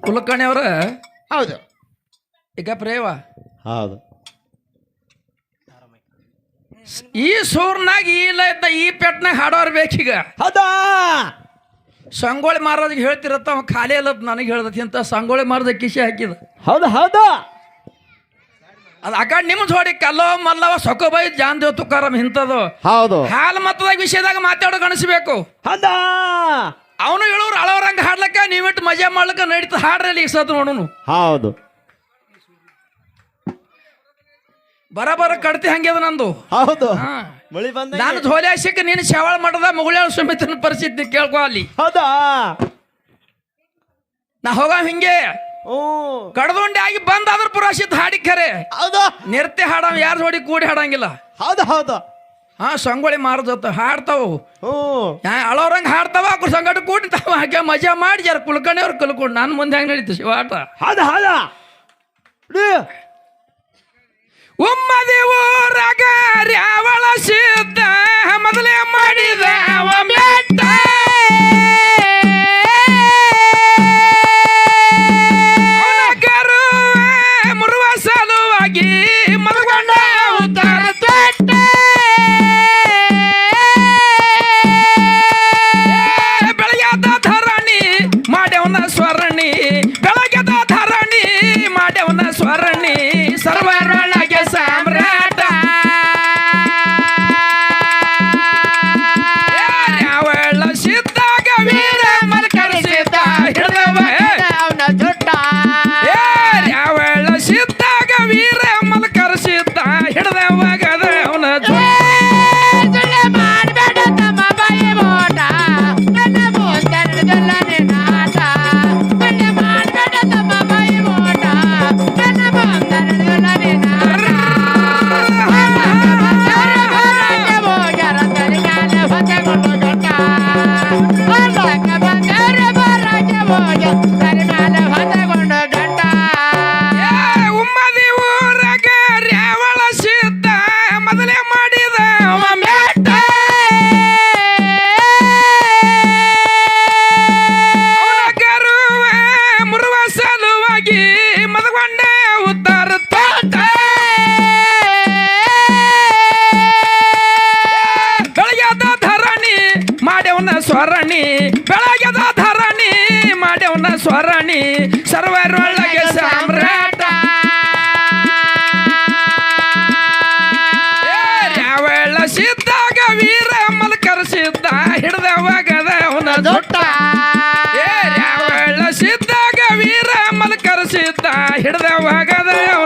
ಕುಲಕರ್ಣಿಯವ್ರ ಹೌದು. ಈಗ ಪ್ರೇವ ಹೌದು. ಈ ಸೂರ್ನಾಗ ಈ ಇಲ್ಲ ಇದ್ದ ಈ ಪೆಟ್ನಾಗ ಹಾಡೋರ್ ಬೇಕೀಗ. ಹೌದಾ? ಸಂಗೊಳ್ಳಿ ಮಾರೋದಿಗೆ ಹೇಳ್ತಿರತ್ತ ಅವ ಖಾಲಿ ಅಲ್ಲದ ನನಗೆ ಹೇಳ್ದತಿ ಅಂತ ಸಂಗೊಳ್ಳಿ ಮಾರದ ಕಿಶಿ ಹಾಕಿದ. ಹೌದು ಹೌದು. ಅದು ಆ ಕಡೆ ನಿಮ್ಮ ಜೋಡಿ ಕಲ್ಲೋ ಮಲ್ಲವ ಸೊಕೊಬೈ ಜಾನ್ ದೇವ್ ತುಕಾರಂ ಇಂಥದ್ದು. ಹೌದು. ಹಾಲು ಮತದ ವಿಷಯದಾಗ ಮಾತಾಡೋ ಗಣಿಸ್ಬೇಕು. ಹೌದಾ? ಅವನು ಹೇಳೋರು ಅಳವರಂಗ ಹಾಡ್ಲಕ್ಕ ನೀವಿಟ್ಟು ಮಜಾ ಮಾಡ್ಲಕ್ಕ ನಡೀತದೆ ಹಾಡ್ರಲ್ಲಿ ಈಗ ಸತ್ ನೋಡೋನು. ಹೌದು. ಬರ ಬರ ಕಡ್ತಿ ಹಂಗ್ಯದ ನಂದು. ಹೌದು. ಹಾ. ಮಳಿ ಬಂದ ನಾನು ಧೋಲ್ಯಾಶಕ್ಕೆ ನೀನು ಶವಾಳ ಮಠದ ಮುಗುಳ್ಯಾಳ ಸಮಿತಿನ ಪರಿಸ್ಥಿತಿ ಕೇಳ್ಕೊ ಅಲ್ಲಿ. ಹೌದಾ? ನಾ ಹೋಗ ಹಿಂಗೆ. ಓ ಕಡ್ದುಂಡಿ ಆಗಿ ಬಂದ ಅದ್ರ ಪುರಾಶಿತ್ ಹಾಡಿ ಖರೆ ಹೌದು. ನಿರ್ತೆ ಹಾಡ ಯಾರು ಜೋಡಿ ಕೂಡಿ ಹಾಡಂಗಿಲ್ಲ. ಹೌದು ಹೌದು. ಹಾ ಸಂಗೊಳ್ಳಿ ಮಾರದತ್ತ ಹಾಡ್ತಾವು ಓ ಯಾ ಅಳೋರಂಗ ಹಾಡ್ತಾವ ಅವ್ರ ಸಂಗಟ ಕೂಡಿತಾವ ಹಾಗೆ ಮಜಾ ಮಾಡಿ ಯಾರು ಕುಲ್ಕಣಿ ಅವ್ರು ಕಲ್ಕೊಂಡು ನಾನು ಮುಂದೆ ಹೆಂಗೆ ನಡೀತು ಶಿವಾಟ ಹದ ಹದ. ಉಮ್ಮದಿ ಊರಾಗ ರ್ಯಾವಳ ಸಿದ್ಧ ಮೊದಲೇ ಮಾಡಿದ ಸ್ವರಣಿ ಬೆಳಗದ ಧರಣಿ ಮಾಡ್ಯವನ ಸ್ವರಣಿ ಸರ್ವರೊಳಗೆ ಸಾಮ್ರಾಟ. ಯಾವೆಲ್ಲ ಸಿದ್ದಾಗ ವೀರ ಮಲ್ಕರ್ ಸಿದ್ಧ ಹಿಡ್ದವಾಗದ ಅವನ ದೊಡ್ಡ ಯಾವೆಲ್ಲ ಸಿದ್ದಾಗ ವೀರ ಮಲ್ಕರ್ ಸಿದ್ಧ ಹಿಡ್ದವಾಗದ ಅವನ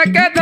I second.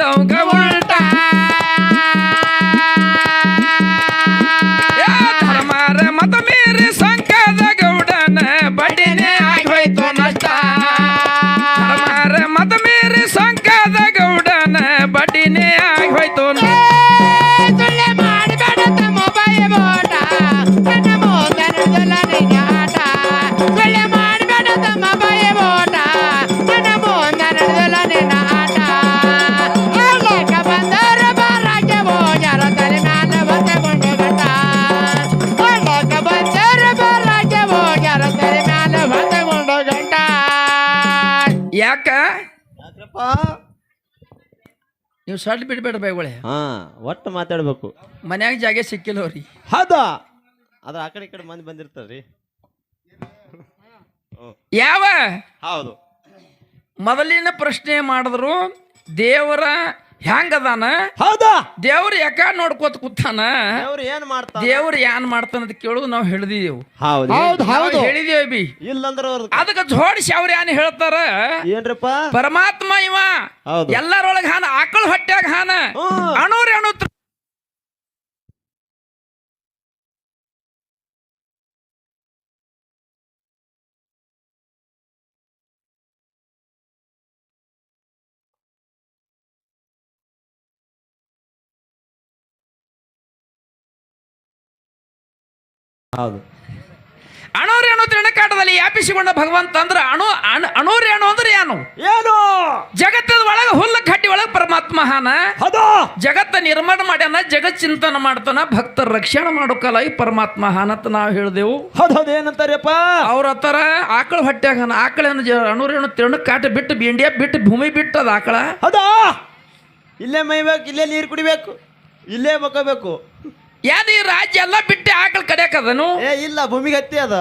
don't go ಯಾಕ? ನೀವು ಸಡ್ ಬಿಡ್ಬೇಡ ಬೈಗೊಳೆ ಹಾ ಒಟ್ಟು ಮಾತಾಡ್ಬೇಕು. ಮನ್ಯಾಗ ಜಾಗ ಸಿಕ್ಕಿಲ್ಲ ಅವ್ರಿ ಹೌದಾ? ಅದ್ರ ಆ ಕಡೆ ಈ ಕಡೆ ಮಂದಿ ಬಂದಿರ್ತಾರ್ರಿ. ಯಾವ? ಹೌದು. ಮೊದಲಿನ ಪ್ರಶ್ನೆ ಮಾಡಿದ್ರು ದೇವರ ಹೆಂಗದಾನ? ಹೌದಾ? ದೇವ್ರ ಯಾಕ ನೋಡ್ಕೋತ ಕೂತಾನ? ದೇವ್ರು ಏನ್ ಮಾಡ್ತಾರ ದೇವ್ರ ಏನ್ ಮಾಡ್ತಾನ ಅಂತ ಕೇಳುದು ನಾವು ಹೇಳಿದೀವಿ. ಹೌದು. ಹೇಳಿದೇವಿ ಬಿ ಇಲ್ಲಂದ್ರ ಅವ್ರ ಅದಕ್ಕೆ ಜೋಡಿಸಿ ಅವ್ರ ಏನ್ ಹೇಳ್ತಾರ? ಏನ್ರಪ್ಪ? ಪರಮಾತ್ಮ ಇವ. ಹೌದು. ಎಲ್ಲರೊಳಗ ಹಾನ ಆಕಳ ಹೊಟ್ಟೆಗ ಹಾನ. ಹ್ಮ್. ಅಣುರ್ ಅಣು ಹೌದು. ಅಣೋರೇಣು ತೃಣಕಾಟದಲ್ಲಿ ವ್ಯಾಪಿಸಿಕೊಂಡ ಭಗವಂತ ಅಂದ್ರೆ ಅಣು ಅಣು ಅಣೋರೇಣು ಅಂದ್ರೆ ಏನು ಏನು? ಜಗತ್ತದ ಒಳಗೆ ಹುಲ್ಲ ಕಟ್ಟಿ ಒಳಗೆ ಪರಮಾತ್ಮ ಹಾನ. ಹೌದಾ. ಜಗತ್ತ ನಿರ್ಮಾಣ ಮಾಡ್ಯಾನ ಜಗತ್ ಚಿಂತನ ಮಾಡ್ತಾನ ಭಕ್ತರ ರಕ್ಷಣೆ ಮಾಡೋಕಲ್ಲ ಈ ಪರಮಾತ್ಮ ಅಂತ ನಾವು ಹೇಳಿದೆವು. ಹೌದ್ ಹೌದು ಏನಂತಾರಪ್ಪ? ಅವ್ರ ಹತ್ತಾರ ಆಕಳ ಹೊಟ್ಯಾಗ ಹಾನ ಆಕಳೇನು ಜ ಅಣುರೇಣು ಬಿಟ್ಟು ಇಂಡಿಯಾ ಬಿಟ್ಟು ಭೂಮಿ ಬಿಟ್ಟು ಅದ ಆಕಳ. ಹದ. ಇಲ್ಲೇ ಮೈಬೇಕು ಇಲ್ಲೇ ನೀರು ಕುಡಿಬೇಕು ಇಲ್ಲೇ ಮಕ್ಕೋಬೇಕು. ಯಾವ್ದು ಈ ರಾಜ್ಯ ಎಲ್ಲ ಬಿಟ್ಟು ಆಕಳ ಕಡಿಯಾಕದನು ಏ ಇಲ್ಲ ಭೂಮಿಗೆ ಹತ್ತಿ ಅದ.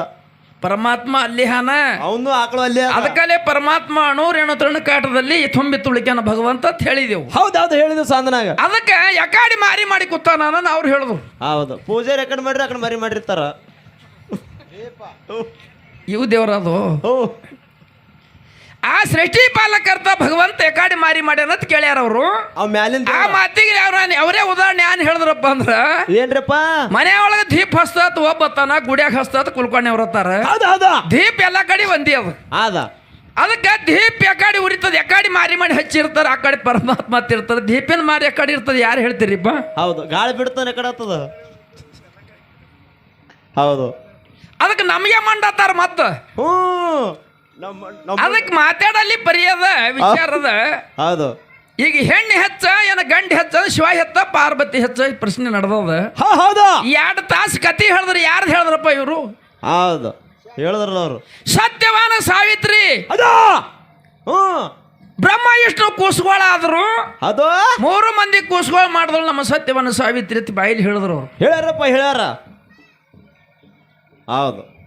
ಪರಮಾತ್ಮ ಅಲ್ಲಿ ಹಾನ? ಅವನು ಆಕಳು ಅಲ್ಲೇ ಪರಮಾತ್ಮ ಅದಕ್ಕಲ್ಲೇ ಪರಮಾತ್ಮ ಅಣುರೇಣು ತೃಣಕಾಟದಲ್ಲಿ ತುಂಬಿ ತುಳಿಕ್ಯಾನ ಭಗವಂತ ಅಂತ ಹೇಳಿದೆವು. ಹೌದೌದು ಹೇಳಿದ್ವಿ ಸಾಂದನಾಗ ಅದಕ್ಕೆ ಯಕಾಡಿ ಮಾರಿ ಮಾಡಿ ಕೂತಾನ ಅವ್ರು ಹೇಳುದು ಹೌದು. ಪೂಜೆ ರೆಕಾರ್ಡ್ ಮಾಡ್ರಿ ಅಕಡೆ ಮರಿ ಮಾಡಿರ್ತಾರ. ಇವು ದೇವರದು ಓ ಆ ಸೃಷ್ಟಿ ಪಾಲಕರ್ತ ಭಗವಂತ ಎಕಾಡಿ ಮಾರಿ ಮಾಡಿ ಅಂತ ಕೇಳ್ಯಾರ ಅವರು. ಅವ್ ಮ್ಯಾಲಿಂದ ಆ ಮಾತಿಗೆ ಅವ್ರ ಅವರೇ ಉದಾಹರಣೆ ಏನ್ ಹೇಳಿದ್ರಪ್ಪ ಅಂದ್ರ? ಏನ್ರಪ್ಪ? ಮನೆಯೊಳಗೆ ದೀಪ ಹಸ್ತತ್ ಒಬ್ಬತ್ತಾನ ಗುಡಿಯಾಗ ಹಸ್ತತ್ ಕುಲ್ಕೊಂಡೆ ಅವ್ರತ್ತಾರ ಹೌದ ಹೌದ. ದೀಪ ಎಲ್ಲ ಕಡೆ ಒಂದೇ ಅದು. ಆದ. ಅದಕ್ಕೆ ದೀಪ ಎಕಾಡಿ ಉರಿತದ ಎಕಾಡಿ ಮಾರಿ ಮಾಡಿ ಹಚ್ಚಿರ್ತಾರ ಆ ಕಡೆ ಪರಮಾತ್ಮ ಇರ್ತದ ದೀಪಿನ ಮಾರಿ ಎಕಾಡಿ ಇರ್ತದ ಯಾರು ಹೇಳ್ತೀರಿಪ್ಪ? ಹೌದು. ಗಾಳಿ ಬಿಡ್ತಾನೆ ಕಡೆ ಆಗ್ತದ ಹೌದು. ಅದಕ್ಕೆ ನಮಗೆ ಮಂಡತ್ತಾರ ಮತ್ತ? ಹ್ಞೂ ಅದಕ್ಕೆ ಮಾತಾಡಲ್ಲಿ ಪರಿಯದ ವಿಚಾರದ. ಹೌದು. ಈಗ ಹೆಣ್ಣು ಹೆಚ್ಚ ಏನ ಗಂಡ ಹೆಚ್ಚ ಶಿವ ಹೆತ್ತ ಪಾರ್ವತಿ ಹೆಚ್ಚ ಪ್ರಶ್ನೆ ನಡೆದದ. ಹೌದು. ಎರಡು ತಾಸು ಕತಿ ಹೇಳಿದ್ರು ಯಾರ್ದು ಹೇಳಿದ್ರಪ್ಪ ಇವರು? ಹೌದು. ಹೇಳಿದ್ರಲ್ಲ ಅವರು. ಸತ್ಯವಾನ ಸಾವಿತ್ರಿ. ಅದ! ಹ್ಞೂ. ಬ್ರಹ್ಮ ವಿಷ್ಣು ಕೂಸುಗಳಾದ್ರು. ಅದು! ಮೂರು ಮಂದಿ ಕೂಸುಗಳು ಮಾಡಿದ್ರು ನಮ್ಮ ಸತ್ಯವಾನ ಸಾವಿತ್ರಿ ಅಂತ ಬಾಯಿಲಿ ಹೇಳಿದ್ರು ಅವ್ರು. ಹೇಳ್ಯಾರಪ್ಪ ಹೇಳ್ಯಾರ. ಹೌದು.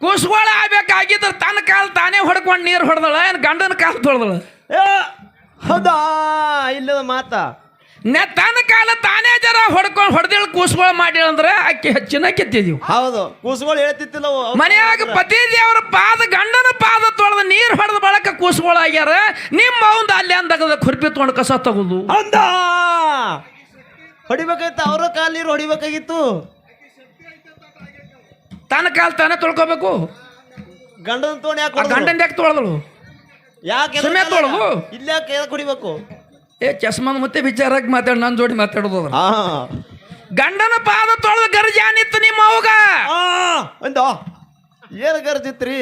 ಕೂಸುಗಳು ಆಗ್ಬೇಕಾಗಿದ್ರೆ ತನ್ನ ಕಾಲು ತಾನೇ ಹೊಡ್ಕೊಂಡು ನೀರು ಹೊಡೆದಳ ಏನು ಗಂಡನ ಕಾಲು ತೊಳೆದಳ? ಏ, ಹೌದಾ? ಇಲ್ಲದ ಮಾತಾ. ನೆ ತನ್ನ ಕಾಲ ತಾನೇ ಜರ ಹೊಡ್ಕೊಂಡು ಹೊಡೆದೇಳು ಕೂಸುಗಳು ಮಾಡಿ ಅಂದ್ರೆ ಆಕೆ ಹೆಚ್ಚಿನ ಕೆತ್ತಿದೀವಿ ಹೌದು ಕೂಸುಗಳು ಹೇಳ್ತಿತ್ತಿಲ್ಲ ಮನೆಯಾಗ ಪತಿ ದೇವರ ಪಾದ ಗಂಡನ ಪಾದ ತೊಳೆದ ನೀರು ಹೊಡೆದ ಬಳಕ ಕೂಸುಗಳಾಗ್ಯಾರ ನಿಮ್ಮ ಅವಂದ ಅಲ್ಲಿ ಅಂದಾಗ ಖುರ್ಪಿ ತೊಗೊಂಡು ಕಸ ತಗೋದು. ಅಂದ? ಹೊಡಿಬೇಕಾಗಿತ್ತು ಅವರ ಕಾಲ್ ನೀರು ಹೊಡಿಬೇಕಾಗಿತ್ತು. ತನ್ನ ಕಾಲು ತಾನೇ ತೊಳ್ಕೊಬೇಕು. ಗಂಡನ ತೋಣ ಯಾಕೆ ಆ ಗಂಡನ ಯಾಕೆ ತೊಳೆದಳು ಯಾಕೆ ಸುಮ್ಮನೆ ತೊಳೆದು ಇಲ್ಲ ಯಾಕೆ ಕುಡಿಬೇಕು ಏ ಚಸ್ಮದ ಮತ್ತೆ ವಿಚಾರಕ್ಕೆ ಮಾತಾಡ ನನ್ನ ಜೋಡಿ ಮಾತಾಡೋದು ಅವ್ರು. ಹಾ ಗಂಡನ ಪಾದ ತೊಳೆದ ಗರ್ಜಾನಿತ್ತು ನಿಮ್ಮ ಅವಗ. ಅಂದ ಏನು ಗರ್ಜಿತ್ರಿ?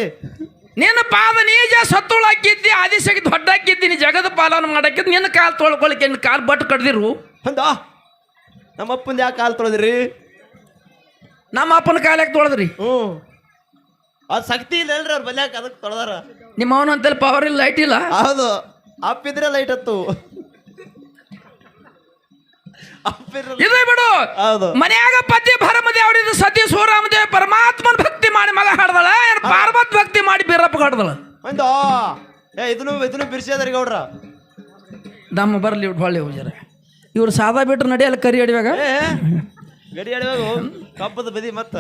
ನಿನ್ನ ಪಾದ ನೀಜ ಸತ್ತುಳಾಕಿದ್ದಿ ಆದಿಶಕ್ಕೆ ದೊಡ್ಡ ಹಾಕಿದ್ದಿ ನೀ ಜಗದ ಪಾಲನ ಮಾಡಕ್ಕಿದ್ ನಿನ್ನ ಕಾಲು ತೊಳ್ಕೊಳಕ್ಕೆ ನಿನ್ನ ಕಾಲು ಬಟ್ ಕಡ್ದಿರು. ಅಂದ ನಮ್ಮ ಅಪ್ಪಂದ ಯಾಕೆ ಕಾಲು ತೊಳೆದ್ರಿ? ನಮ್ಮ ಅಪ್ಪನ ಕಾಲಕ್ಕೆ ತೊಳೆದ್ರಿ? ಹ್ಞೂ. ಅದು ಶಕ್ತಿ ಇಲ್ಲ ಹೇಳ್ರಿ ಅವ್ರು ಬಲ್ಯಾಕ ಅದಕ್ಕೆ ತೊಳೆದಾರ. ನಿಮ್ಮ ಅವನ ಅಂತೇಳಿ ಪವರ್ ಇಲ್ಲ ಲೈಟ್ ಇಲ್ಲ? ಹೌದು. ಅಪ್ಪಿದ್ರೆ ಲೈಟ್ ಹತ್ತು ಅಪ್ಪಿದ್ರೆ ಇದೇ ಬಿಡು. ಹೌದು. ಮನ್ಯಾಗ ಪತಿ ಭರಮದೆ ಅವಡಿದ ಸತಿ ಸೂರಾಮದೇವ ಪರಮಾತ್ಮನ ಭಕ್ತಿ ಮಾಡಿ ಮಗ ಹಾಡ್ದಳ ಏನ್ ಪಾರ್ವತ್ ಭಕ್ತಿ ಮಾಡಿ ಬೀರಪ್ಪ ಹಾಡ್ದಳ? ಅಂದ ಏ ಇದನ್ನು ಇದನ್ನು ಬಿರ್ಸಿದ್ರಿ ಗೌಡ್ರ. ದಮ್ಮ ಬರಲಿ ಹೊಳ್ಳಿ ಹೋಗ್ಯಾರ. ಇವ್ರು ಸಾದಾ ಬಿಟ್ರು ನಡೆಯಲ್ಲ ಕರಿ ಅಡಿವಾಗ ಏ. ಗಡಿ ಆಡುವಾಗ ಕಬ್ಬದ ಬದಿ ಮತ್ತ?